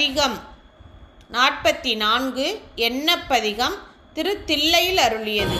பதிகம். நாற்பத்தி நான்கு எண்ணப்பதிகம் பதிகம் திருத்தில்லையில் அருளியது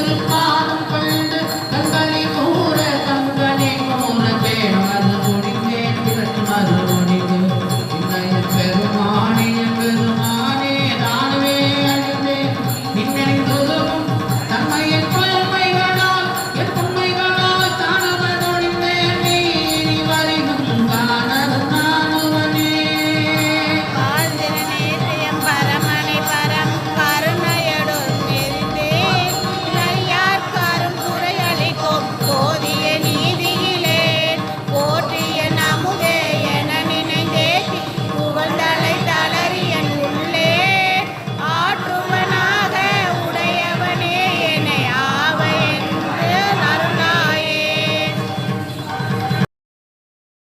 Oh.